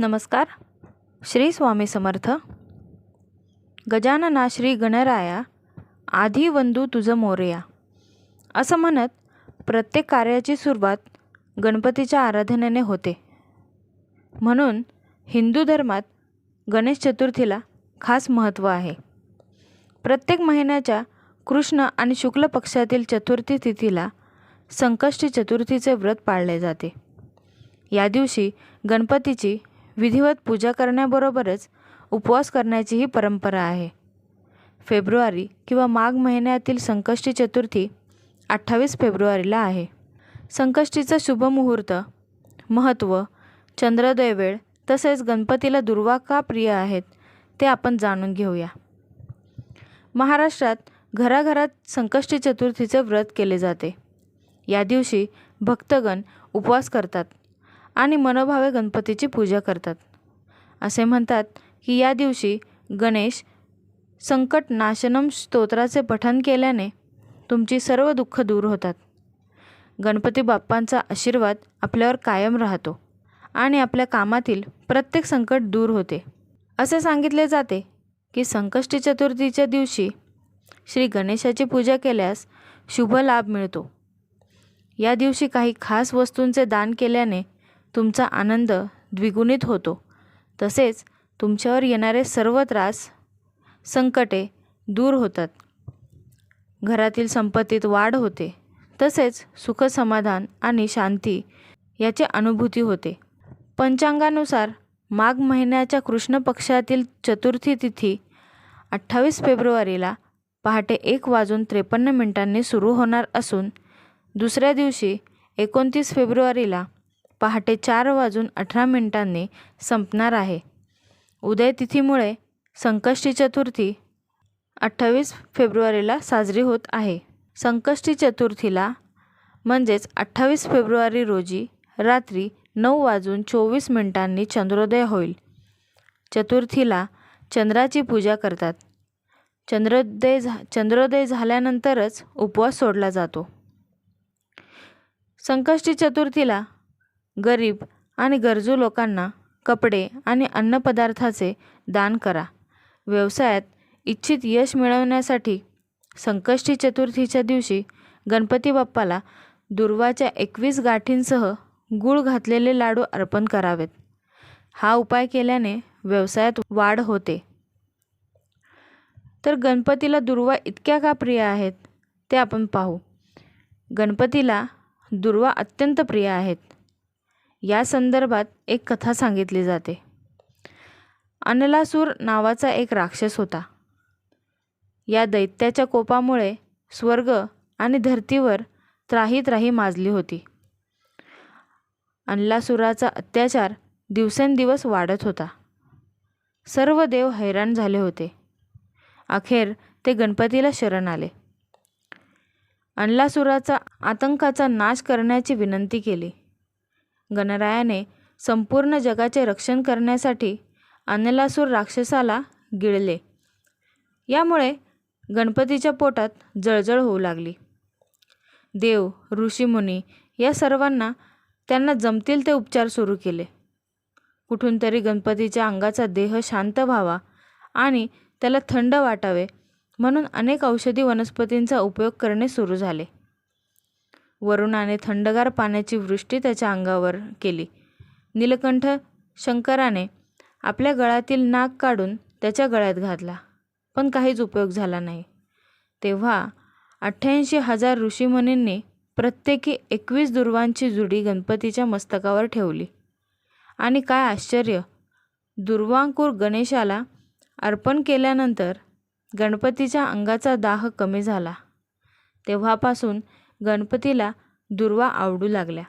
नमस्कार. श्री स्वामी समर्थ. गजानना श्री गणराया आधी वंदू तुझं मोरया. असं म्हणत प्रत्येक कार्याची सुरुवात गणपतीच्या आराधनेने होते. म्हणून हिंदू धर्मात गणेश चतुर्थीला खास महत्त्व आहे. प्रत्येक महिन्याच्या कृष्ण आणि शुक्ल पक्षातील चतुर्थी तिथीला संकष्टी चतुर्थीचे व्रत पाळले जाते. या दिवशी गणपतीची विधिवत पूजा करण्याबरोबरच उपवास करण्याचीही परंपरा आहे. फेब्रुवारी किंवा माघ महिन्यातील संकष्टी चतुर्थी अठ्ठावीस फेब्रुवारीला आहे. संकष्टीचं शुभ मुहूर्त महत्त्व चंद्रोदय वेळ तसेच गणपतीला दुर्वा का प्रिय आहेत ते आपण जाणून घेऊया. महाराष्ट्रात घराघरात संकष्टी चतुर्थीचे व्रत केले जाते. या दिवशी भक्तगण उपवास करतात. आणि मनोभावे गणपतीची पूजा करतात. असे म्हणतात की या दिवशी गणेश संकट नाशनम स्तोत्राचे पठण केल्याने तुमची सर्व दुःख दूर होतात. गणपती बाप्पांचा आशीर्वाद आपल्यावर कायम राहतो आणि आपल्या कामातील प्रत्येक संकट दूर होते. असे सांगितले जाते की संकष्टी चतुर्थीच्या दिवशी श्री गणेशाची पूजा केल्यास शुभ लाभ मिळतो. या दिवशी काही खास वस्तूंचे दान केल्याने तुमचा आनंद द्विगुणित होतो. तसेच तुमच्यावर येणारे सर्व त्रास संकटे दूर होतात. घरातील संपत्तीत वाढ होते. तसेच सुखसमाधान आणि शांती याची अनुभूती होते. पंचांगानुसार माघ महिन्याच्या कृष्ण पक्षातील चतुर्थी तिथी अठ्ठावीस फेब्रुवारीला पहाटे एक वाजून त्रेपन्न मिनिटांनी सुरू होणार असून दुसऱ्या दिवशी एकोणतीस फेब्रुवारीला पहाटे चार वाजून अठरा मिनिटांनी संपणार आहे. उदयतिथीमुळे संकष्टी चतुर्थी अठ्ठावीस फेब्रुवारीला साजरी होत आहे. संकष्टी चतुर्थीला म्हणजेच अठ्ठावीस फेब्रुवारी रोजी रात्री नऊ वाजून चोवीस मिनिटांनी चंद्रोदय होईल. चतुर्थीला चंद्राची पूजा करतात. चंद्रोदय झा चंद्रोदय झाल्यानंतरच उपवास सोडला जातो. संकष्टी चतुर्थीला गरीब आणि गरजू लोकांना कपडे आणि अन्नपदार्थाचे दान करा. व्यवसायात इच्छित यश मिळवण्यासाठी संकष्टी चतुर्थीच्या दिवशी गणपती बाप्पाला दुर्वाच्या एकवीस गाठींसह गूळ घातलेले लाडू अर्पण करावेत. हा उपाय केल्याने व्यवसायात वाढ होते. तर गणपतीला दुर्वा इतक्या का प्रिय आहेत ते आपण पाहू. गणपतीला दुर्वा अत्यंत प्रिय आहेत. या संदर्भात एक कथा सांगितली जाते. अनलासूर नावाचा एक राक्षस होता. या दैत्याच्या कोपामुळे स्वर्ग आणि धर्तीवर त्राही त्राही माजली होती. अनलासुराचा अत्याचार दिवसेंदिवस वाढत होता. सर्व देव हैराण झाले होते. अखेर ते गणपतीला शरण आले. अनलासुराचा आतंकाचा नाश करण्याची विनंती केली. गणरायाने संपूर्ण जगाचे रक्षण करण्यासाठी अनलासूर राक्षसाला गिळले. यामुळे गणपतीच्या पोटात जळजळ होऊ लागली. देव ऋषीमुनी या सर्वांना त्यांना जमतील ते उपचार सुरू केले. कुठून तरी गणपतीच्या अंगाचा देह शांत व्हावा आणि त्याला थंड वाटावे म्हणून अनेक औषधी वनस्पतींचा उपयोग करणे सुरू झाले. वरुणाने थंडगार पाण्याची वृष्टी त्याच्या अंगावर केली. नीलकंठ शंकराने आपल्या गळ्यातील नाक काढून त्याच्या गळ्यात घातला. पण काहीच उपयोग झाला नाही. तेव्हा अठ्ठ्याऐंशी हजार ऋषीमुनींनी प्रत्येकी एकवीस दुर्वांची जुडी गणपतीच्या मस्तकावर ठेवली. आणि काय आश्चर्य! दुर्वांकूर गणेशाला अर्पण केल्यानंतर गणपतीच्या अंगाचा दाह कमी झाला. तेव्हापासून गणपतीला दुर्वा आवडू लागल्या.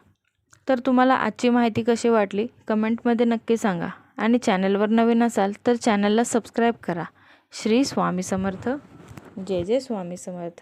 तर तुम्हाला आजची माहिती कशी वाटली? कमेंटमध्ये नक्की सांगा. आणि चॅनलवर नवीन असाल तर चॅनलला सबस्क्राईब करा. श्री स्वामी समर्थ. जय जय स्वामी समर्थ.